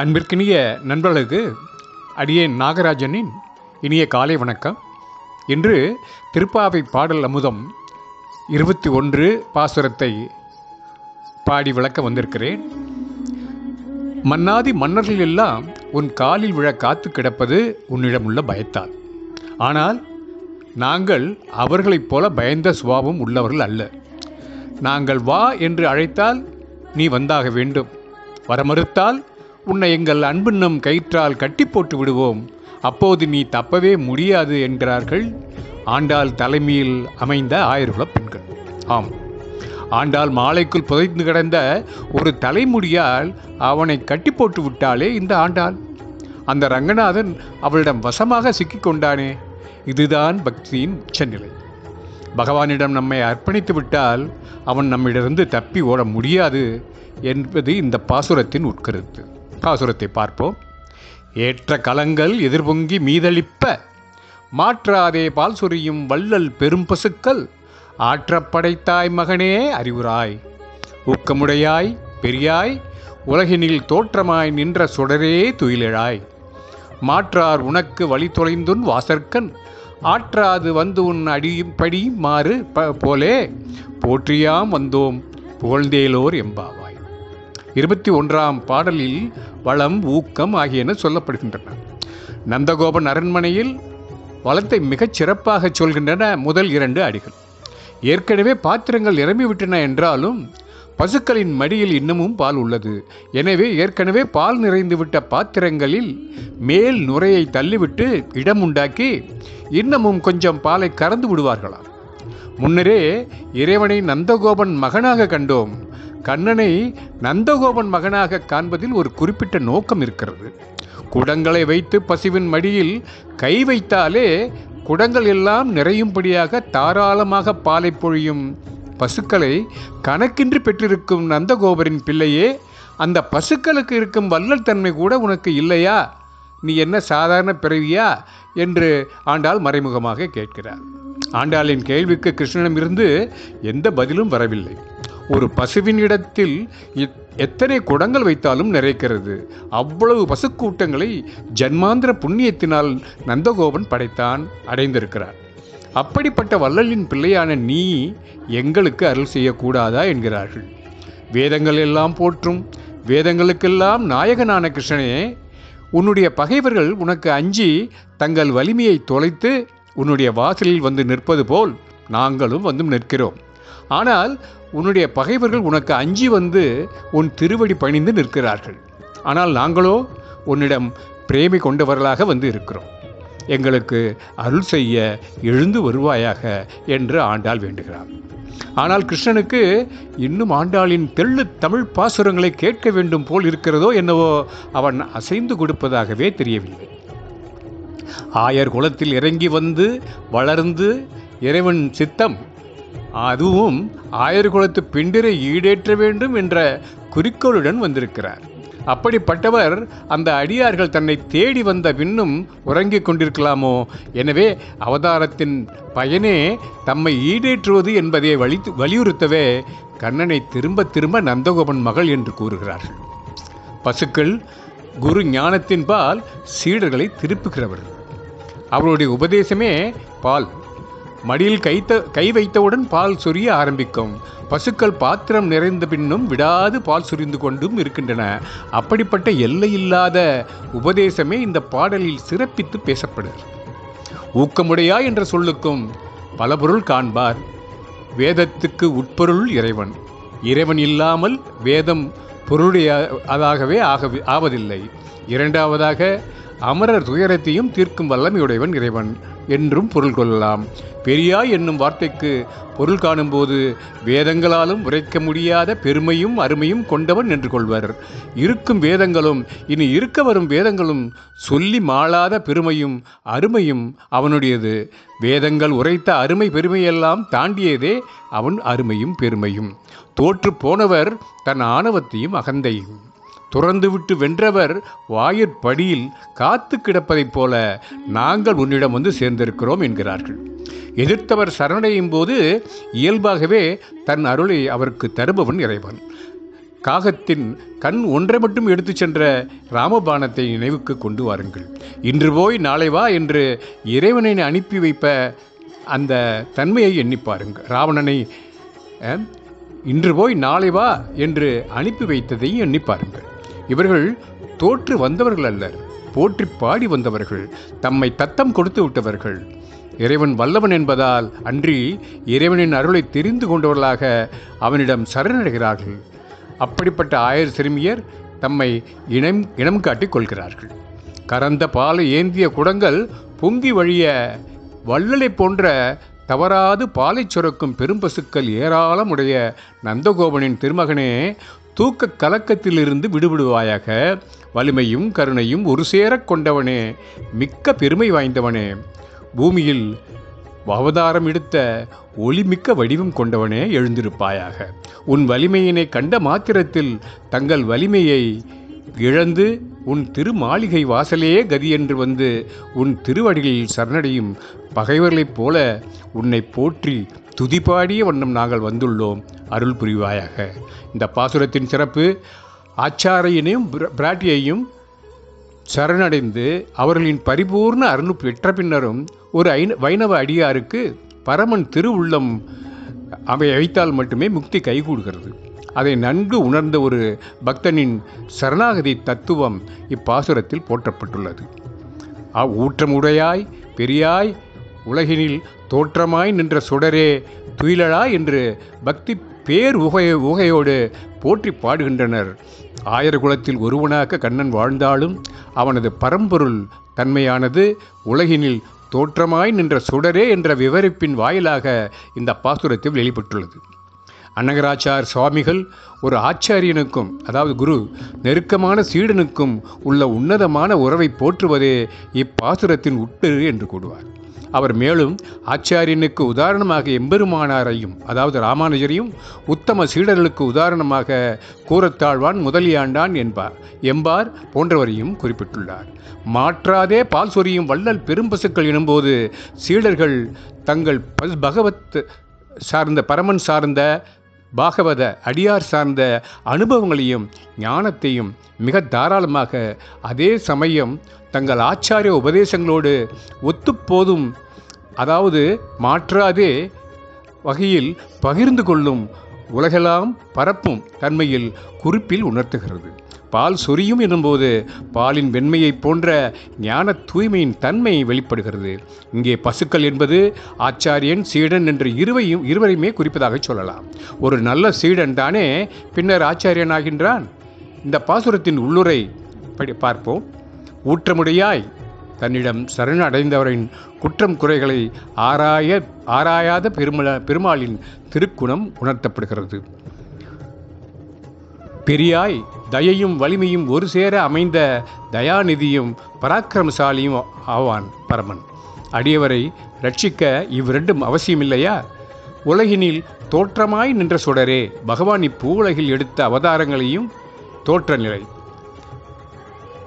அன்பிற்கினிய நண்பர்களுக்கு அடியேன் நாகராஜனின் இனிய காலை வணக்கம். இன்று திருப்பாவை பாடல் அமுதம் இருபத்தி ஒன்று பாசுரத்தை பாடி விளக்க வந்திருக்கிறேன். மன்னாதி மன்னர்கள் எல்லாம் உன் காலில் விழ காத்து கிடப்பது உன்னிடமுள்ள பயத்தால். ஆனால் நாங்கள் அவர்களைப் போல பயந்த சுபாவம் உள்ளவர்கள் அல்ல. நாங்கள் வா என்று அழைத்தால் நீ வந்தாக வேண்டும். வர மறுத்தால் உன்னை எங்கள் அன்புண்ணம் கயிற்றால் கட்டி போட்டு விடுவோம். அப்போது நீ தப்பவே முடியாது என்கிறார்கள். ஆண்டாள் தலைமையில் அமைந்த ஆயிரகுல பெண்கள். ஆம். ஆண்டாள் மாலைக்குள் புதைந்து கிடந்த ஒரு தலைமுடியால் அவனை கட்டி போட்டு விட்டாளே இந்த ஆண்டாள். அந்த ரங்கநாதன் அவளிடம் வசமாக சிக்கிக்கொண்டானே இதுதான் பக்தியின் உச்சநிலை. பகவானிடம் நம்மை அர்ப்பணித்து விட்டால் அவன் நம்மிடமிருந்து தப்பி ஓட முடியாது என்பது இந்த பாசுரத்தின் உட்கருத்து. பட்டாசுரத்தை பார்ப்போம். ஏற்ற கலங்கள் எதிர்பொங்கி மீதளிப்ப மாற்றாதே பால் சொரியும் வள்ளல் பெரும் பசுக்கள் ஆற்றப்படைத்தாய் மகனே அறிவுராய். ஊக்கமுடையாய் பெரியாய் உலகினில் தோற்றமாய் நின்ற சுடரே துயிலெழாய். மாற்றார் உனக்கு வழி தொலைந்துன் வாசற்கண் ஆற்றாது வந்து உன் அடிப்படி மாறு ப போலே போற்றியாம் வந்தோம் புகழ்ந்தேலோர் எம்பாவா இருபத்தி ஒன்றாம் பாடலில் வளம் ஊக்கம் ஆகியன சொல்லப்படுகின்றன. நந்தகோபன் அரண்மனையில் வளத்தை மிகச் சிறப்பாக சொல்கின்றன முதல் இரண்டு அடிகள். ஏற்கனவே பாத்திரங்கள் நிரம்பிவிட்டன என்றாலும் பசுக்களின் மடியில் இன்னமும் பால் உள்ளது. எனவே ஏற்கனவே பால் நிறைந்துவிட்ட பாத்திரங்களில் மேல் நுரையை தள்ளிவிட்டு இடம் உண்டாக்கி இன்னமும் கொஞ்சம் பாலை கறந்து விடுவார்களாம். முன்னரே இறைவனை நந்தகோபன் மகனாக கண்டோம். கண்ணனை நந்தகோபன் மகனாக காண்பதில் ஒரு குறிப்பிட்ட நோக்கம் இருக்கிறது. குடங்களை வைத்து பசுவின் மடியில் கை வைத்தாலே குடங்கள் எல்லாம் நிறையும்படியாக தாராளமாக பாலை பொழியும். பசுக்களை கணக்கின்றி பெற்றிருக்கும் நந்தகோபரின் பிள்ளையே அந்த பசுக்களுக்கு இருக்கும் வள்ளல் தன்மை கூட உனக்கு இல்லையா? நீ என்ன சாதாரண பிறவியா? என்று ஆண்டாள் மறைமுகமாக கேட்கிறார். ஆண்டாளின் கேள்விக்கு கிருஷ்ணனிடமிருந்து எந்த பதிலும் வரவில்லை. ஒரு பசுவின் இடத்தில் எத்- எத்தனை குடங்கள் வைத்தாலும் நிறைக்கிறது. அவ்வளவு பசுக்கூட்டங்களை ஜன்மாந்திர புண்ணியத்தினால் நந்தகோபன் படைத்தான் அடைந்திருக்கிறார். அப்படிப்பட்ட வள்ளலின் பிள்ளையான நீ எங்களுக்கு அருள் செய்யக்கூடாதா என்கிறார்கள். வேதங்கள் எல்லாம் போற்றும் வேதங்களுக்கெல்லாம் நாயகனான கிருஷ்ணனே உன்னுடைய பகைவர்கள் உனக்கு அஞ்சி தங்கள் வலிமையை தொலைத்து உன்னுடைய வாசலில் வந்து நிற்பது போல் நாங்களும் வந்து நிற்கிறோம். ஆனால் உன்னுடைய பகைவர்கள் உனக்கு அஞ்சி வந்து உன் திருவடி பணிந்து நிற்கிறார்கள். ஆனால் நாங்களோ உன்னிடம் பிரேமி கொண்டவர்களாக வந்து இருக்கிறோம். எங்களுக்கு அருள் செய்ய எழுந்து வருவாயாக என்று ஆண்டாள் வேண்டுகிறார் ஆனால் கிருஷ்ணனுக்கு இன்னும் ஆண்டாளின் தெள்ளு தமிழ் பாசுரங்களை கேட்க வேண்டும் போல் இருக்கிறதோ என்னவோ அவன் அசைந்து கொடுப்பதாகவே தெரியவில்லை. ஆயர் குலத்தில் இறங்கி வந்து வளர்ந்து இறைவன் சித்தம் அதுவும் ஆயர் குலத்து பிண்டிரை ஈடேற்ற வேண்டும் என்ற குறிக்கோளுடன் வந்திருக்கிறார். அப்படிப்பட்டவர் அந்த அடியார்கள் தன்னை தேடி வந்த பின்னும் உறங்கிக் கொண்டிருக்கலாமோ? எனவே அவதாரத்தின் பயனே தம்மை ஈடேற்றுவது என்பதை வலி வலியுறுத்தவே கண்ணனை திரும்ப திரும்ப நந்தகோபன் மகள் என்று கூறுகிறார்கள் பசுக்கள் குரு ஞானத்தின்பால் சீடர்களை திருப்புகிறவர்கள் அவருடைய உபதேசமே பால் மடியில் கைத்த கை வைத்தவுடன் பால் சொரிய ஆரம்பிக்கும். பசுக்கள் பாத்திரம் நிறைந்த பின்னும் விடாது பால் சொரிந்து கொண்டும் இருக்கின்றன. அப்படிப்பட்ட எல்லையில்லாத உபதேசமே இந்த பாடலில் சிறப்பித்து பேசப்படுகிறது. ஊக்கமுடையா என்ற சொல்லுக்கும் பல பொருள் காண்பார். வேதத்துக்கு உட்பொருள் இறைவன். இறைவன் இல்லாமல் வேதம் பொருளுடைய அதாகவே ஆக ஆவதில்லை. இரண்டாவதாக அமரர் துயரத்தையும் தீர்க்கும் வல்லமையுடையவன் இறைவன் என்றும் பொருள் கொள்ளலாம். பெரியாய் என்னும் வார்த்தைக்கு பொருள் காணும்போது வேதங்களாலும் உரைக்க முடியாத பெருமையும் அருமையும் கொண்டவன் என்று கொள்வர். இருக்கும் வேதங்களும் இனி இருக்க வரும் வேதங்களும் சொல்லி மாளாத பெருமையும் அருமையும் அவனுடையது. வேதங்கள் உரைத்த அருமை பெருமையெல்லாம் தாண்டியதே அவன் அருமையும் பெருமையும். தோற்று போனவர் தன் ஆணவத்தையும் அகந்தையும் துறந்துவிட்டு வென்றவர் வாயிற்படியில் காத்து கிடப்பதைப் போல நாங்கள் உன்னிடம் வந்து சேர்ந்திருக்கிறோம் என்கிறார்கள். எதிர்த்தவர் சரணடையும் போது இயல்பாகவே தன் அருளை அவருக்கு தருபவன் இறைவன். காகத்தின் கண் ஒன்றை மட்டும் எடுத்துச் சென்ற ராமபானத்தை நினைவுக்கு கொண்டு வாருங்கள். இன்று போய் நாளை வா என்று இறைவனை அனுப்பி வைப்ப அந்த தன்மையை எண்ணி பாருங்கள். ராவணனை இன்று போய் நாளை வா என்று அனுப்பி வைத்ததையும் எண்ணி பாருங்கள். இவர்கள் தோற்று வந்தவர்கள் அல்லர் போற்றி பாடி வந்தவர்கள் தம்மை தத்தம் கொடுத்து விட்டவர்கள். இறைவன் வல்லவன் என்பதால் அன்றி இறைவனின் அருளை தெரிந்து கொண்டவர்களாக அவனிடம் சரணடைகிறார்கள். அப்படிப்பட்ட ஆயர் சிறுமியர் தம்மை இனம் இனம் காட்டிக் கொள்கிறார்கள். கறந்த பாலை ஏந்திய குடங்கள் பொங்கி வழிய வள்ளலை போன்ற தவறாது பாலை சுரக்கும் பெரும்பசுக்கள் ஏராளமுடைய நந்தகோபனின் திருமகனே தூக்க கலக்கத்திலிருந்து விடுபடுவாயாக. வலிமையும் கருணையும் ஒரு சேரக் கொண்டவனே மிக்க பெருமை வாய்ந்தவனே. பூமியில் அவதாரம் எடுத்த ஒளிமிக்க வடிவம் கொண்டவனே எழுந்திருப்பாயாக. உன் வலிமையினை கண்ட மாத்திரத்தில் தங்கள் வலிமையை இழந்து உன் திருமாளிகை வாசலே கதி என்று வந்து உன் திருவடிகளில் சரணடையும் பகைவர்களைப் போல உன்னை போற்றி துதிபாடிய வண்ணம் நாங்கள் வந்துள்ளோம் அருள் புரிவாயாக. இந்த பாசுரத்தின் சிறப்பு ஆச்சாரியனையும் பிராட்டியையும் சரணடைந்து அவர்களின் பரிபூர்ண அருள் பெற்ற பின்னரும் ஒரு ஐன வைணவ அடியாருக்கு பரமன் திருவுள்ளம் அவை வைத்தால் மட்டுமே முக்தி கைகூடுகிறது. அதை நன்கு உணர்ந்த ஒரு பக்தனின் சரணாகதி தத்துவம் இப்பாசுரத்தில் போற்றப்பட்டுள்ளது. ஊற்றமுடையாய் பெரியாய் உலகினில் தோற்றமாய் நின்ற சுடரே துயிலழா என்று பக்தி பேர் உகை உகையோடு போற்றி பாடுகின்றனர். ஆயர் குலத்தில் ஒருவனாக கண்ணன் வாழ்ந்தாலும் அவனது பரம்பொருள் தன்மையானது உலகினில் தோற்றமாய் நின்ற சுடரே என்ற விவரிப்பின் வாயிலாக இந்த பாசுரத்தில் வெளிப்பட்டுள்ளது. அன்னகராச்சார் சுவாமிகள் ஒரு ஆச்சாரியனுக்கும் அதாவது குரு நெருக்கமான சீடனுக்கும் உள்ள உன்னதமான உறவை போற்றுவதே இப்பாசுரத்தின் உட்பெரு என்று கூடுவார் அவர் மேலும் ஆச்சாரியனுக்கு உதாரணமாக எம்பெருமானாரையும் அதாவது ராமானுஜரையும் உத்தம சீடர்களுக்கு உதாரணமாக கூறத்தாழ்வான் முதலியாண்டான் என்பார். எம்பார் போன்றவரையும் குறிப்பிட்டுள்ளார். மாற்றாதே பால் சொரியும் வள்ளல் பெரும்பசுக்கள் எனும்போது சீடர்கள் தங்கள் பஸ் பகவத் சார்ந்த பரமன் சார்ந்த பாகவத அடியார் சார்ந்த அனுபவங்களையும் ஞானத்தையும் மிக தாராளமாக அதே சமயம் தங்கள் ஆச்சாரிய உபதேசங்களோடு ஒத்துப்போதும் அதாவது மாற்றாதே வகையில் பகிர்ந்து கொள்ளும் உலகெல்லாம் பரப்பும் தன்மையில் குறிப்பில் உணர்த்துகிறது. பால் சொரியும் எனும்போது பாலின் வெண்மையைப் போன்ற ஞான தூய்மையின் தன்மை வெளிப்படுகிறது. இங்கே பசுக்கள் என்பது ஆச்சாரியன் சீடன் என்ற இருவையும் இருவரையுமே குறிப்பதாக சொல்லலாம். ஒரு நல்ல சீடன் தானே பின்னர் ஆச்சாரியன் ஆகின்றான் இந்த பாசுரத்தின் உள்ளுரை படி பார்ப்போம். ஊற்றமுடையாய் தன்னிடம் சரணடைந்தவரின் குற்றம் குறைகளை ஆராய ஆராயாத பெருமள பெருமாளின் திருக்குணம் உணர்த்தப்படுகிறது. பெரியாய் தயையும் வலிமையும் ஒரு சேர அமைந்த தயாநிதியும் பராக்கிரமசாலியும் ஆவான் பரமன். அடியவரை ரட்சிக்க இவ்விரண்டும் அவசியமில்லையா? உலகினில் தோற்றமாய் நின்ற சுடரே பகவான் இப்பூவுலகில் எடுத்த அவதாரங்களையும் தோற்ற நிலை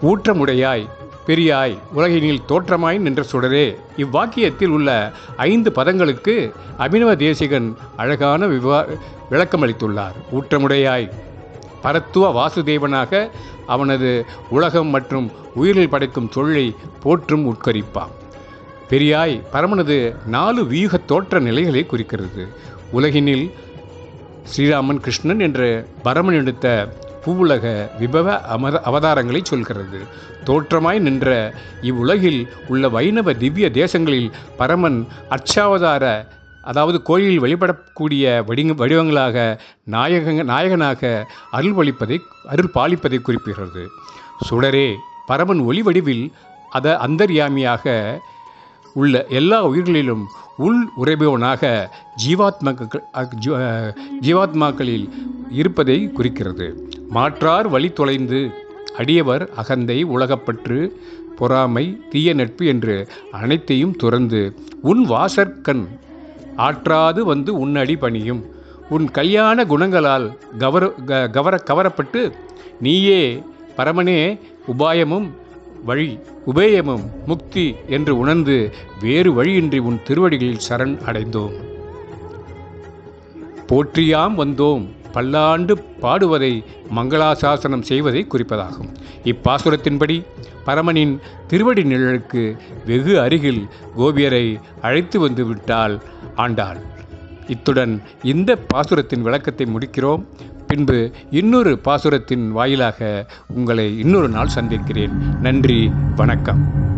ஊற்றமுடையாய் பெரியாய் உலகினில் தோற்றமாய் நின்ற சுடரே. இவ்வாக்கியத்தில் உள்ள ஐந்து பதங்களுக்கு அபினவ தேசிகன் அழகான விவா விளக்கமளித்துள்ளார். ஊற்றமுடையாய் பரத்துவ வாசுதேவனாக அவனது உலகம் மற்றும் உயிரில் படைக்கும் தொழிலை போற்றும் உட்கரிப்பான். பெரியாய் பரமனது நாலு வியூக தோற்ற நிலைகளை குறிக்கிறது. உலகினில் ஸ்ரீராமன் கிருஷ்ணன் என்ற பரமன் எடுத்த பூவுலக விபவ அமர அவதாரங்களை சொல்கிறது. தோற்றமாய் நின்ற இவ்வுலகில் உள்ள வைணவ திவ்ய தேசங்களில் பரமன் அச்சாவதார அதாவது கோயிலில் வழிபடக்கூடிய வடிங்க வடிவங்களாக நாயக நாயகனாக அருள் வழிப்பதை அருள் பாலிப்பதை குறிப்பிடுகிறது. சுடரே பரமன் ஒளி வடிவில் அத அந்தர்யாமியாக உள்ள எல்லா உயிர்களிலும் உள் உறைபவனாக ஜீவாத்மாக்கள் ஜீவாத்மாக்களில் இருப்பதை குறிக்கிறது. மாற்றார் வழி தொலைந்து அடியவர் அகந்தை உலகப்பற்று பொறாமை தீய நட்பு என்று அனைத்தையும் துறந்து உன் வாசற்கண் ஆற்றாது வந்து உன்னடி பணியும் உன் கல்யாண குணங்களால் கவர க- கவர கவரப்பட்டு நீயே பரமனே உபாயமும் வழி உபேயமும் முக்தி என்று உணர்ந்து வேறு வழியின்றி உன் திருவடிகளில் சரண் அடைந்தோம். போற்றியாம் வந்தோம். பல்லாண்டு பாடுவதை மங்களாசாசனம் செய்வதை குறிப்பதாகும். இப்பாசுரத்தின்படி பரமனின் திருவடி நிழலுக்கு வெகு அருகில் கோபியரை அழைத்து வந்து விட்டால் ஆண்டாள். இத்துடன் இந்த பாசுரத்தின் விளக்கத்தை முடிக்கிறோம். பின்பு இன்னொரு பாசுரத்தின் வாயிலாக உங்களை இன்னொரு நாள் சந்திக்கிறேன். நன்றி வணக்கம்.